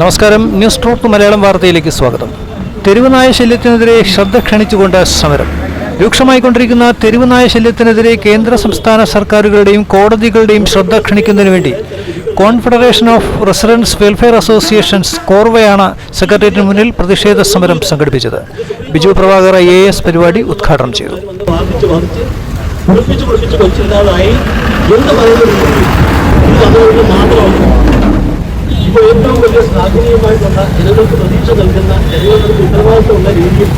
നമസ്കാരം. News troph Malayalam വാർത്തയിലേക്ക് സ്വാഗതം. തെരുവുനായ ശല്യത്തിനെതിരെ ശ്രദ്ധ ക്ഷണിച്ചുകൊണ്ട് സമരം. രൂക്ഷമായിക്കൊണ്ടിരിക്കുന്ന തെരുവുനായ ശല്യത്തിനെതിരെ കേന്ദ്ര സംസ്ഥാന സർക്കാരുകളുടെയും കോടതികളുടെയും ശ്രദ്ധ ക്ഷണിക്കുന്നതിന് വേണ്ടി confederation of residents welfare associations കോർവയാണ് സെക്രട്ടേറിയറ്റിന് മുന്നിൽ പ്രതിഷേധ സമരം സംഘടിപ്പിച്ചത്. Biju Prabhakar I A S പരിപാടി ഉദ്ഘാടനം ചെയ്തു. എന്ന് ഇപ്പോൾ ഏറ്റവും വലിയ ശ്ലാഘനീയമായിട്ടുള്ള ജനങ്ങൾക്ക് പ്രതീക്ഷ നൽകുന്ന ജനങ്ങൾക്ക് ഉത്തരവാദിത്തമുള്ള രീതിയിൽ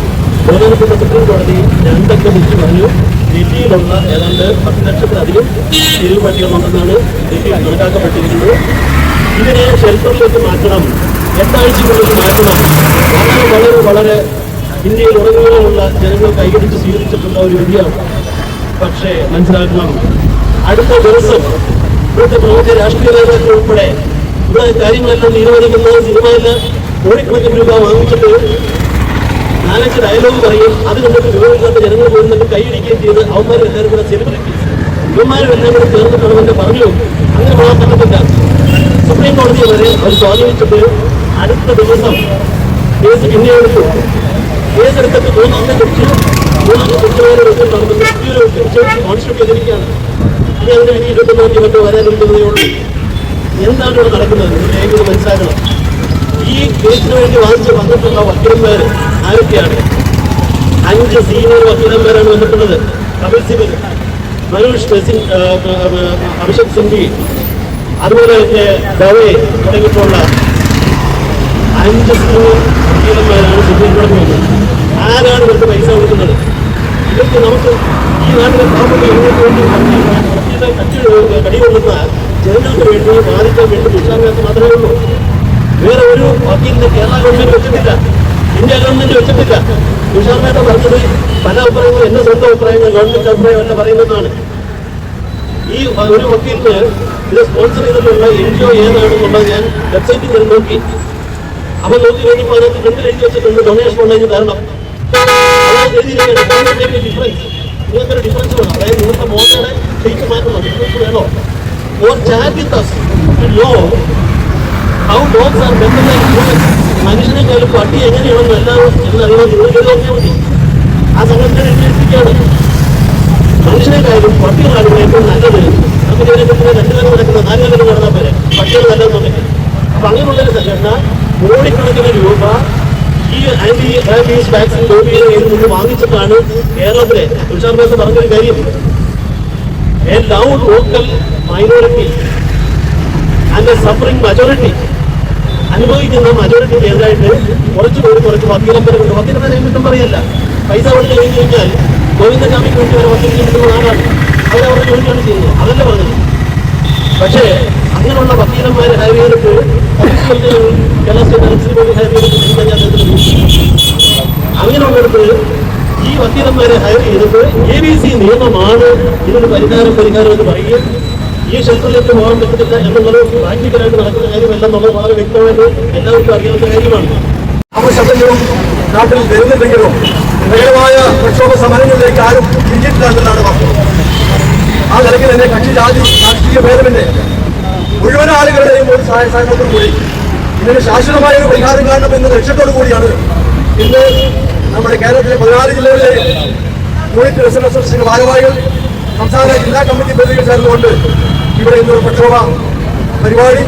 ബഹുമാനപ്പെട്ട സുപ്രീം കോടതി രണ്ടൊക്കെ വിളിച്ചു പറഞ്ഞു. ഡൽഹിയിലുള്ള ഏതാണ്ട് പത്ത് ലക്ഷത്തിലധികം തെരുവ് പട്ടികളുണ്ടെന്നാണ് ഡൽഹിയിൽ കണക്കാക്കപ്പെട്ടിരിക്കുന്നത്. ഇതിനെ ഷെൽട്ടറിലേക്ക് മാറ്റണം. എട്ടാഴ്ചക്കുള്ളിൽ മാറ്റണം. വളരെ വളരെ വളരെ ഇന്ത്യയിൽ ഉറങ്ങുകയുള്ള ജനങ്ങൾ കൈകടിച്ച് സ്വീകരിച്ചിട്ടുള്ള ഒരു വിധിയാണ്. പക്ഷേ മനസ്സിലാക്കണം. അടുത്ത ദിവസം ഇവിടുത്തെ പ്രമുഖ രാഷ്ട്രീയ നേതാക്കൾ ഉൾപ്പെടെ കാര്യങ്ങളെല്ലാം തീരുമാനിക്കുന്ന സിനിമയിൽ കോടിക്കണക്കിന് രൂപ വാങ്ങിച്ചിട്ട് നാലഞ്ച് ഡയലോഗ് പറയും. അത് കണ്ടിട്ട് വിവരമില്ലാത്ത ജനങ്ങൾ പോയിരുന്നിട്ട് കൈയടിക്കുകയും ചെയ്ത് അവന്മാരും എല്ലാവരും കൂടെ സെലിബ്രിറ്റീസ് ഇവന്മാരും എല്ലാം കൂടെ ചേർന്നിട്ടാണ് എന്നെ പറഞ്ഞു അങ്ങനെ പോകാൻ പറ്റത്തില്ല. സുപ്രീം കോടതി വരെ അവർ സ്വാധീനിച്ചിട്ട് അടുത്ത ദിവസം കേസ് പിന്നെ എടുത്തു. കേസെടുത്തിട്ട് മൂന്നാമത്തെ കുറിച്ച് മൂന്നാമത്തെ കുറ്റവാളി റിസൾട്ട് നടത്തുന്ന കുറിച്ച് കോൺസ്റ്റിറ്റ്യൂട്ട് ചെയ്തിരിക്കുകയാണ്. ഇനി അതിന്റെ വിധി ഇരുപത്തൊന്നാം തീയതി മറ്റോ വരാനുണ്ടെന്നേ ഉള്ളൂ. എന്താണ് ഇവിടെ നടക്കുന്നത് നിങ്ങൾക്ക് മനസ്സിലാക്കണം. ഈ കേസിന് വേണ്ടി വാദിച്ച് വന്നിട്ടുള്ള വക്കീലന്മാർ ആരൊക്കെയാണ്? അഞ്ച് സീനിയർ വക്കീലന്മാരാണ് വന്നിട്ടുള്ളത്. കപിൽ സിബിൻ മനോജ് ടെസിൻ അഭിഷേക് സിംഗ്വി അതുപോലെ തന്നെ ദവേ തുടങ്ങിയിട്ടുള്ള അഞ്ച് സീനിയർ വക്കീലന്മാരാണ് സുപ്രീം കോടതി വന്നത് ആരാണ് ഇവർക്ക് പൈസ കൊടുക്കുന്നത്? ഇവർക്ക് നമുക്ക് ഈ നാട്ടിലെ പാവപ്പെട്ട ജനങ്ങൾക്ക് വേണ്ടി കട്ടി കട്ടി കടികൊള്ളുന്ന ജനങ്ങൾക്ക് വേണ്ടി വാദിക്കാൻ വേണ്ടി വിശ്വാസം മാത്രമേ ഉള്ളൂ. വേറെ ഒരു വക്കീലിനെ കേരള ഗവൺമെന്റ് വെച്ചിട്ടില്ല. ഇന്ത്യ ഗവൺമെന്റ് വെച്ചിട്ടില്ല. തുഷാർ മേത്ത പറഞ്ഞത് പല അഭിപ്രായങ്ങളും എന്റെ സ്വന്തം അഭിപ്രായങ്ങൾ ഗവൺമെന്റ് അഭിപ്രായം അല്ല പറയുന്നതാണ്. ഈ ഒരു വക്കീലിന് ഇത് സ്പോൺസർ ചെയ്തിട്ടുള്ള എൻ ജി ഒ ഏതാണെന്നുള്ളത് ഞാൻ വെബ്സൈറ്റിൽ കയറി നോക്കി. അപ്പൊ നോക്കി കഴിഞ്ഞപ്പോൾ അതിനകത്ത് ഫ്രണ്ടിൽ എഴുതി വെച്ചിട്ടുണ്ട് ഡൊണേഷൻ ഉണ്ടെങ്കിൽ തരണം ഡിഫറൻസ് നിങ്ങൾക്കൊരു ഡിഫറൻസ് വേണം അതായത് നിങ്ങൾക്ക് മോശയുടെ ഷെയ്ക്ക് മാറ്റണം ഡിഫറൻസ് വേണോ or chat with us know how dogs are better than humans മനുഷ്യനെക്കാളും പട്ടി എങ്ങനെയാണെന്ന് എല്ലാവരും എന്നറിയാൻ നിങ്ങൾ നോക്കിയാൽ മതി ആ സംഘടന എഴുതിയിരിക്കുകയാണ് മനുഷ്യനെക്കാളും പട്ടികളാണ് ഏറ്റവും നല്ലത് നമുക്ക് ഇതിനെ രണ്ടു പേരും നടക്കുന്ന നാല് പേരും നടന്നാൽ പോലെ പട്ടികൾ നല്ലതെന്നുണ്ടെങ്കിൽ അപ്പൊ അങ്ങനെയുള്ളൊരു സംഘടന കോടിക്കണക്കിന് രൂപ ഈ ആന്റി ആന്റി വാക്സിൻ ലോബിയിൽ നിന്ന് വാങ്ങിച്ചിട്ടാണ് കേരളത്തിലെ തുഷാർ മേത്ത പറഞ്ഞൊരു കാര്യം a loud vocal minority and a suffering majority അനുഭവിക്കുന്ന മജോറിറ്റിക്ക് എതിരായിട്ട് കുറച്ച് പേര് കുറച്ച് വക്കീലന്മാരുണ്ട് വക്കീലമ്പരം കിട്ടും പറയല്ല. പൈസ കൊടുത്ത് കഴിഞ്ഞ് കഴിഞ്ഞാൽ ഗോവിന്ദസ്വാമിക്ക് വേണ്ടി വരെ വക്കീലിന് കിട്ടുന്ന നാടാണ് അവരവരുടെ ജോലിയാണ് ചെയ്യുന്നത്. അതല്ല പറഞ്ഞത്? പക്ഷേ അങ്ങനെയുള്ള വക്കീലന്മാരെ ഹയർ ചെയ്തിട്ട് കേരള സ്റ്റേറ്റ് ഹയർ ചെയ്തിട്ട് അങ്ങനെയുള്ളിടത്ത് ഈ വക്കീലന്മാരെ ഹയർ ചെയ്തത് എ ബി സി നിയമമാണ് ഇതിനൊരു പരിഹാരം പരിഹാരം എന്ന് പറയുകയും ഈ ക്ഷേത്രത്തിലേക്ക് പോകാൻ പറ്റത്തില്ല എന്നുള്ളത് പ്രാക്ടിക്കലായിട്ട് നടക്കുന്ന കാര്യമല്ല വളരെ വ്യക്തമായിട്ട് എല്ലാവർക്കും അറിയാവുന്ന കാര്യമാണ്. നാട്ടിൽ വരുന്നുണ്ടെങ്കിലും പ്രകടമായ പ്രക്ഷോഭ സമരങ്ങളിലേക്ക് ആരും തിരിഞ്ഞിട്ടില്ല വാസ്തവം. ആ നിലയ്ക്ക് തന്നെ കക്ഷി ജാതി രാഷ്ട്രീയ ഭേദമില്ലേ? മുഴുവൻ ആളുകളുടെയും ഒരു സഹായ സഹകരണത്തോടു കൂടി ഇതിന് ശാശ്വതമായ ഒരു പരിഹാരം കാണണം എന്ന ലക്ഷ്യത്തോടു കൂടിയാണ് ഇന്ന് നമ്മുടെ കേരളത്തിലെ പതിനാല് ജില്ലകളിലെ യൂണിറ്റ് റെസിഡൻസ് അസോസിയേഷൻ ഭാരവാഹികൾ സംസ്ഥാന ജില്ലാ കമ്മിറ്റി പ്രതികൾ ചേർന്നുകൊണ്ട് ഇവിടെ ഇന്നൊരു പ്രക്ഷോഭ പരിപാടി